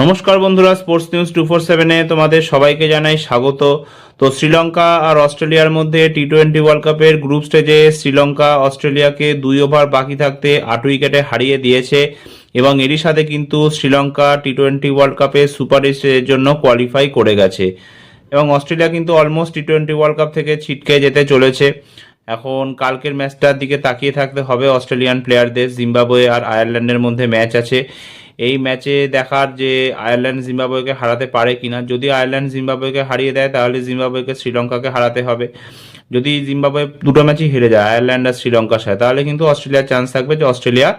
নমস্কার বন্ধুরা sports news two four সেভেনে তোমাদের সবাইকে জানাই স্বাগত। তো শ্রীলঙ্কা আর অস্ট্রেলিয়ার মধ্যে টি টোয়েন্টি ওয়ার্ল্ড কাপের গ্রুপ স্টেজে শ্রীলঙ্কা অস্ট্রেলিয়াকে দুই ওভার বাকি থাকতে আট উইকেটে হারিয়ে দিয়েছে এবং এরই সাথে কিন্তু শ্রীলঙ্কা টি টোয়েন্টি ওয়ার্ল্ড কাপে সুপার স্টেজের জন্য কোয়ালিফাই করে গেছে। এবং অস্ট্রেলিয়া কিন্তু almost T twenty world cup থেকে ছিটকে যেতে চলেছে। এখন কালকের ম্যাচটার দিকে তাকিয়ে থাকতে হবে অস্ট্রেলিয়ান প্লেয়ারদের জিম্বাবুয়ে আর আয়ারল্যান্ডের মধ্যে ম্যাচ আছে। এই ম্যাচে দেখার যে আয়ারল্যান্ড জিম্বাবুয়েকে হারাতে পারে কিনা, যদি আয়ারল্যান্ড জিম্বাবুয়েকে হারিয়ে দেয়, তাহলে জিম্বাবুয়েকে শ্রীলঙ্কাকে হারাতে হবে। যদি জিম্বাবুয়ে দুটো ম্যাচই হেরে যায় আয়ারল্যান্ড আর শ্রীলঙ্কার সাথে, তাহলে কিন্তু অস্ট্রেলিয়ার চান্স থাকবে যে অস্ট্রেলিয়া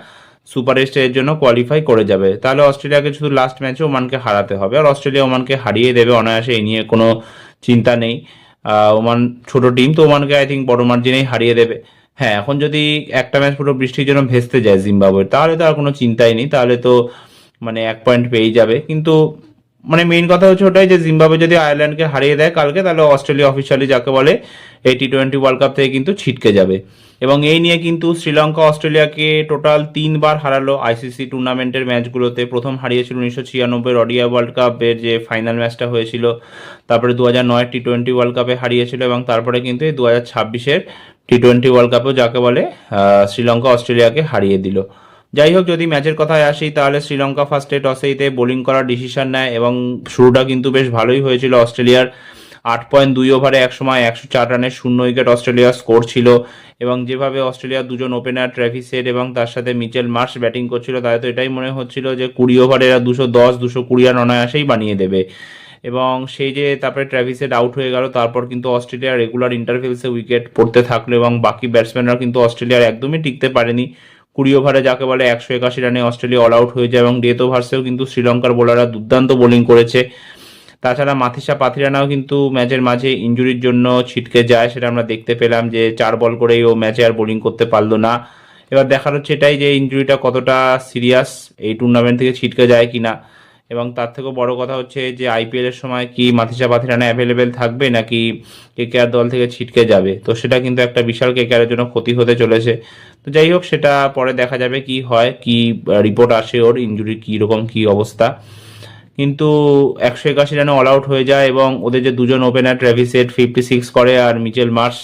সুপার স্টেজের জন্য কোয়ালিফাই করে যাবে। তাহলে অস্ট্রেলিয়াকে শুধু লাস্ট ম্যাচে ওমানকে হারাতে হবে। আর অস্ট্রেলিয়া ওমানকে হারিয়ে দেবে অনায়াসে, এই নিয়ে কোনো চিন্তা নেই। ওমান ছোট টিম তো ওমানকে আই থিঙ্ক বড় মার্জিনেই হারিয়ে দেবে। হ্যাঁ এখন যদি একটা ম্যাচ পুরো বৃষ্টির জন্য ভেস্তে যায় জিম্বাবুয়ের তাহলে তো আর কোনো চিন্তাই নেই। তাহলে তো মানে এক পয়েন্ট পেয়েই যাবে। কিন্তু মানে মেইন কথা হচ্ছে ওটাই যে জিম্বাবুয়ে যদি আয়ারল্যান্ডকে হারিয়ে দেয় কালকে, তাহলে অস্ট্রেলিয়া অফিসিয়ালি যাকে বলে এই টি টোয়েন্টি ওয়ার্ল্ড কাপ থেকে কিন্তু ছিটকে যাবে। এবং এই নিয়ে কিন্তু শ্রীলঙ্কা অস্ট্রেলিয়াকে টোটাল তিনবার হারালো আইসিসি টুর্নামেন্টের ম্যাচগুলোতে প্রথম হারিয়েছিল উনিশশো ছিয়ানব্বই অডিয়া ওয়ার্ল্ড কাপের যে ফাইনাল ম্যাচটা হয়েছিল, তারপরে দু হাজার নয় টি টোয়েন্টি ওয়ার্ল্ড কাপে হারিয়েছিল এবং তারপরে কিন্তু এই দু হাজার ছাব্বিশের টি টোয়েন্টি ওয়ার্ল্ড কাপেও যাকে বলে শ্রীলঙ্কা অস্ট্রেলিয়াকে হারিয়ে দিল। যাই হোক যদি ম্যাচের কথায় আসি, তাহলে শ্রীলঙ্কা ফার্স্টে টসেইতে বোলিং করার ডিসিশন নেয় এবং শুরুটা কিন্তু বেশ ভালোই হয়েছিল অস্ট্রেলিয়ার। আট পয়েন্ট দুই ওভারে এক সময় একশো চার রানের শূন্য উইকেট অস্ট্রেলিয়ার স্কোর ছিল এবং যেভাবে অস্ট্রেলিয়ার দুজন ওপেনার ট্রেভিস হেড এবং তার সাথে মিচেল মার্শ ব্যাটিং করছিল তাই তো এটাই মনে হচ্ছিল যে কুড়ি ওভারে এরা দুশো দশ, দুশো কুড়ি রান অনায়াসেই বানিয়ে দেবে। এবং সেই যে তারপরে ট্র্যাভিসেড আউট হয়ে গেল, তারপর কিন্তু অস্ট্রেলিয়ার রেগুলার ইন্টারভেলসে উইকেট পড়তে থাকল এবং বাকি ব্যাটসম্যানরা কিন্তু অস্ট্রেলিয়ার একদমই টিকতে পারেনি। কুড়ি ওভারে যাকে বলে একশো একাশি রানে অস্ট্রেলিয়া অল আউট হয়ে যায় এবং ডেথ ওভার্সেও কিন্তু শ্রীলঙ্কার বোলাররা দুর্দান্ত বোলিং করেছে। তাছাড়া মাথিসা পাথিরানাও কিন্তু ম্যাচের মাঝে ইঞ্জুরির জন্য ছিটকে যায়, সেটা আমরা দেখতে পেলাম যে চার বল করেই ও ম্যাচে আর বোলিং করতে পারল না। এবার দেখার হচ্ছে এটাই যে ইঞ্জুরিটা কতটা সিরিয়াস এই টুর্নামেন্ট থেকে ছিটকে যায় কিনা। এবং তার থেকেও বড় কথা হচ্ছে যে আইপিএল এর সময় কি মাথিসা পাথিরানা অ্যাভেলেবেল থাকবে নাকি কেকেআর দল থেকে ছিটকে যাবে? তো সেটা কিন্তু একটা বিশাল কেকেআরের জন্য ক্ষতি হতে চলেছে। তো যাই হোক, সেটা পরে দেখা যাবে কি হয়, কি রিপোর্ট আসে ওর ইঞ্জুরি কি রকম, কি অবস্থা। কিন্তু একশো একাশি রানে অল আউট হয়ে যায় এবং ওদের যে দুজন ওপেনার ট্রেভিসেট ফিফটি সিক্স করে আর মিচেল মার্স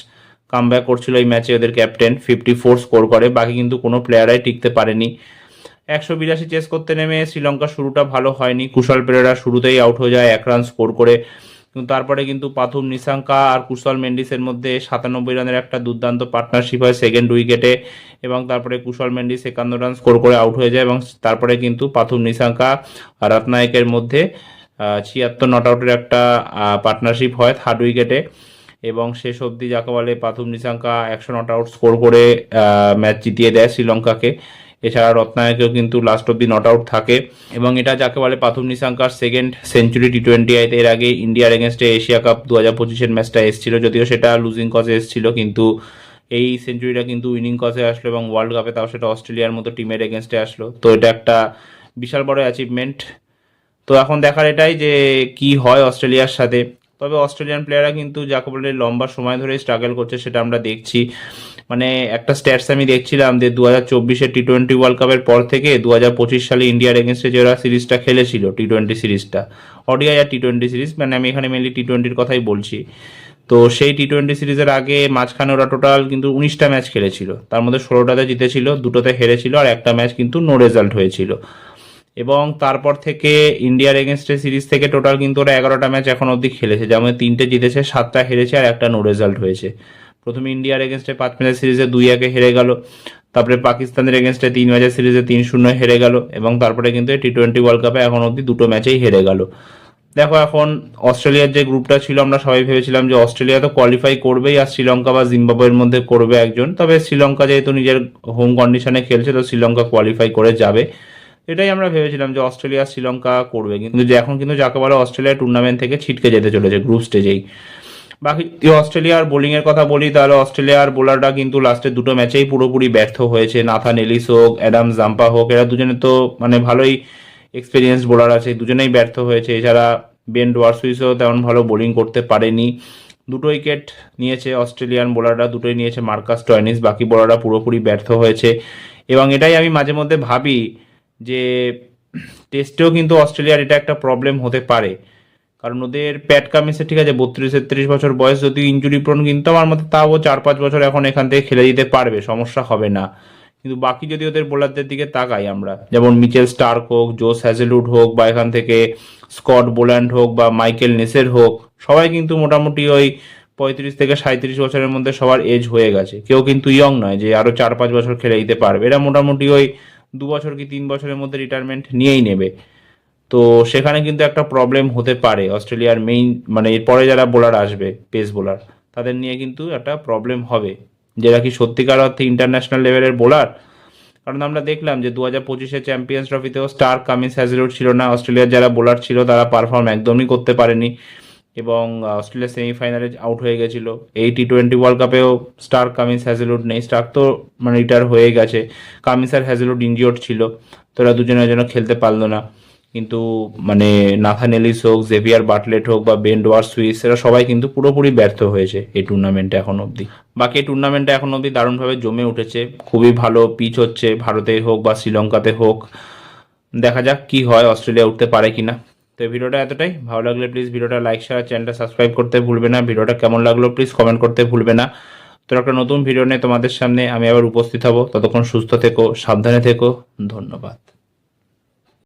কামব্যাক করছিল এই ম্যাচে ওদের ক্যাপ্টেন ফিফটি ফোর স্কোর করে। বাকি কিন্তু কোনো প্লেয়ারাই টিকতে পারেনি। একশো বিরাশি চেস করতে নেমে শ্রীলঙ্কা শুরুটা ভালো হয়নি। কুশল পেরেরা শুরুতেই আউট হয়ে যায়, এক রান স্কোর করে। তারপরে কিন্তু পাথুম, নিশাঙ্কা আর কুশল মেন্ডিসের মধ্যে সাতানব্বই রানের একটা দুর্দান্ত পার্টনারশিপ হয় সেকেন্ড উইকেটে এবং তারপরে কুশল মেন্ডিস একান্ন রান স্কোর করে আউট হয়ে যায় এবং তারপরে কিন্তু পাথুম, নিশাঙ্কা আর রত্নায়কের মধ্যে ছিয়াত্তর নট আউটের একটা পার্টনারশিপ হয় থার্ড উইকেটে এবং শেষ অবধি যাকে বলে পাথুম, নিশাঙ্কা একশো নট আউট স্কোর করে ম্যাচ জিতিয়ে দেয় শ্রীলঙ্কাকে। এছাড়া রত্নায়কেও কিন্তু লাস্ট অব্দি নট আউট থাকে। এবং এটা যাকে বলে পাথুম নিশাঙ্কার সেকেন্ড সেঞ্চুরি টি টোয়েন্টি আইতে এর আগে ইন্ডিয়ার এগেনস্টে এশিয়া কাপ দু হাজার পঁচিশের ম্যাচটা এসেছিল, যদিও সেটা লুজিং কজে এসেছিল, কিন্তু এই সেঞ্চুরিটা কিন্তু উইনিং কজে আসলো এবং ওয়ার্ল্ড কাপে তাও সেটা অস্ট্রেলিয়ার মতো টিমের এগেনস্টে আসলো। তো এটা একটা বিশাল বড় অ্যাচিভমেন্ট তো এখন দেখার এটাই যে কি হয় অস্ট্রেলিয়ার সাথে। তবে অস্ট্রেলিয়ান প্লেয়াররা কিন্তু যাকে বলে লম্বা সময় ধরে স্ট্রাগল করছে, সেটা আমরা দেখছি। মানে একটা স্ট্যাটস আমি দেখছিলাম যে দু হাজার চব্বিশের টি টোয়েন্টি ওয়ার্ল্ড কাপের পর থেকে দু হাজার পঁচিশ সালে ইন্ডিয়ার এগেনস্টে যে ওরা সিরিজটা খেলেছিল টি টোয়েন্টি সিরিজটা অডিআই আর টি টোয়েন্টি সিরিজ মানে আমি এখানে মেনলি টি টোয়েন্টির কথাই বলছি। তো সেই টি টোয়েন্টি সিরিজের আগে মাঝখানে ওরা টোটাল কিন্তু উনিশটা ম্যাচ খেলেছিল, তার মধ্যে ষোলোটাতে জিতেছিল, দুটোতে হেরেছিল আর একটা ম্যাচ কিন্তু নো রেজাল্ট হয়েছিল। এবং তারপর থেকে ইন্ডিয়ার এগেনস্টে সিরিজ থেকে টোটাল কিন্তু ওরা এগারোটা ম্যাচ এখন অবধি খেলেছে, যেমন তিনটে জিতেছে, সাতটা হেরেছে আর একটা নো রেজাল্ট হয়েছে। প্রথমে ইন্ডিয়ার এগেনস্টে পাঁচ ম্যাচের সিরিজে দুই একে হেরে গেল, তারপরে পাকিস্তানের এগেনস্টে তিন ম্যাচের সিরিজে তিন শূন্য হেরে গেল, এবং তারপরে কিন্তু টি টোয়েন্টি ওয়ার্ল্ড কাপে এখন অবধি দুটো ম্যাচেই হেরে গেল। দেখো এখন অস্ট্রেলিয়ার যে গ্রুপটা ছিল, আমরা সবাই ভেবেছিলাম যে অস্ট্রেলিয়া তো কোয়ালিফাই করবেই আর শ্রীলঙ্কা বা জিম্বাবুয়ের মধ্যে করবে একজন। তবে শ্রীলঙ্কা যেহেতু নিজের হোম কন্ডিশনে খেলছে, তো শ্রীলঙ্কা কোয়ালিফাই করে যাবে। এটাই আমরা ভেবেছিলাম যে অস্ট্রেলিয়া শ্রীলঙ্কা করবে। কিন্তু এখন কিন্তু যাকে বলে অস্ট্রেলিয়া টুর্নামেন্ট থেকে ছিটকে যেতে চলেছে গ্রুপ স্টেজেই বাকি যদি অস্ট্রেলিয়ার বোলিংয়ের কথা বলি, তাহলে অস্ট্রেলিয়ার বোলাররা কিন্তু লাস্টের দুটো ম্যাচেই পুরোপুরি ব্যর্থ হয়েছে। নাথান এলিস হোক অ্যাডাম জাম্পা হোক, এরা দুজনে তো মানে ভালোই এক্সপিরিয়েন্স বোলার আছে, দুজনেই ব্যর্থ হয়েছে। এছাড়া বেন ডোয়ারসুইসও তেমন ভালো বোলিং করতে পারেনি। দুটো উইকেট নিয়েছে অস্ট্রেলিয়ান বোলাররা দুটোই নিয়েছে মার্কাস টয়নিস, বাকি বোলাররা পুরোপুরি ব্যর্থ হয়েছে। এবং এটাই আমি মাঝে মধ্যে ভাবি যে টেস্টেও কিন্তু অস্ট্রেলিয়ার এটা একটা প্রবলেম হতে পারে। কারণ ওদের প্যাট কামিসে ঠিক আছে, বত্রিশ, তেত্রিশ বছর বয়স যদি ইঞ্জুরি প্রন কিন্তু আমার মতে তাও চার, পাঁচ বছর এখন এখান থেকে খেলে দিতে পারবে, সমস্যা হবে না। কিন্তু বাকি যদি ওদের বোলারদের দিকে তাকাই আমরা, যেমন মিচেল স্টার্ক হোক, জোস হ্যাজেলউড হোক, বা এখান থেকে স্কট বোল্যান্ড হোক, বা মাইকেল নেসের হোক, সবাই কিন্তু মোটামুটি ওই পঁয়ত্রিশ থেকে সাঁত্রিশ বছরের মধ্যে সবার এজ হয়ে গেছে। কেউ কিন্তু ইয়ং নয়, যে আরও চার, পাঁচ বছর খেলে দিতে পারবে। এরা মোটামুটি ওই দু বছর কি তিন বছরের মধ্যে রিটায়ারমেন্ট নিয়েই নেবে। তো সেখানে কিন্তু একটা প্রবলেম হতে পারে। অস্ট্রেলিয়ার মেইন মানে এরপরে যারা বোলার আসবে পেস বোলার তাদের নিয়ে কিন্তু একটা প্রবলেম হবে। যেটা কি সত্যিকার অর্থে ইন্টারন্যাশনাল লেভেলের বোলার কারণ আমরা দেখলাম যে দু হাজার পঁচিশে চ্যাম্পিয়ন্স ট্রফিতেও স্টার কামিন্স হ্যাজেলউড ছিল না। অস্ট্রেলিয়ার যারা বোলার ছিল, তারা পারফর্ম একদমই করতে পারেনি। এবং অস্ট্রেলিয়া সেমিফাইনালে আউট হয়ে গেছিল। এই টি টোয়েন্টি ওয়ার্ল্ড কাপেও স্টার কামিন্স হ্যাজেলউড নেই। স্টার তো মানে রিটায়ার হয়ে গেছে। কামিন্স আর হ্যাজেলউড ইনজিওর্ড ছিল। তো ওরা দুজনের জন্য খেলতে পারল না। কিন্তু মানে নাথান এলিস হোক, জেভিয়ার বাটলেট হোক বা বেন ডোয়ার সুইস এরা সবাই কিন্তু পুরোপুরি ব্যর্থ হয়েছে এই টুর্নামেন্টে এখন অবধি। বাকি এই টুর্নামেন্টে এখন অবধি দারুণভাবে জমে উঠেছে, খুবই ভালো পিচ হচ্ছে ভারতে হোক বা শ্রীলঙ্কাতে হোক। দেখা যাক কি হয়, অস্ট্রেলিয়া উঠতে পারে কি না তো এই ভিডিওটা এতটাই। ভালো লাগলে প্লিজ ভিডিওটা লাইক শেয়ার চ্যানেলটা সাবস্ক্রাইব করতে ভুলবে না। ভিডিওটা কেমন লাগল প্লিজ কমেন্ট করতে ভুলবে না। তো একটা নতুন ভিডিও নিয়ে তোমাদের সামনে আমি আবার উপস্থিত হব। ততক্ষণ সুস্থ থেকো, সাবধানে থেকো। ধন্যবাদ।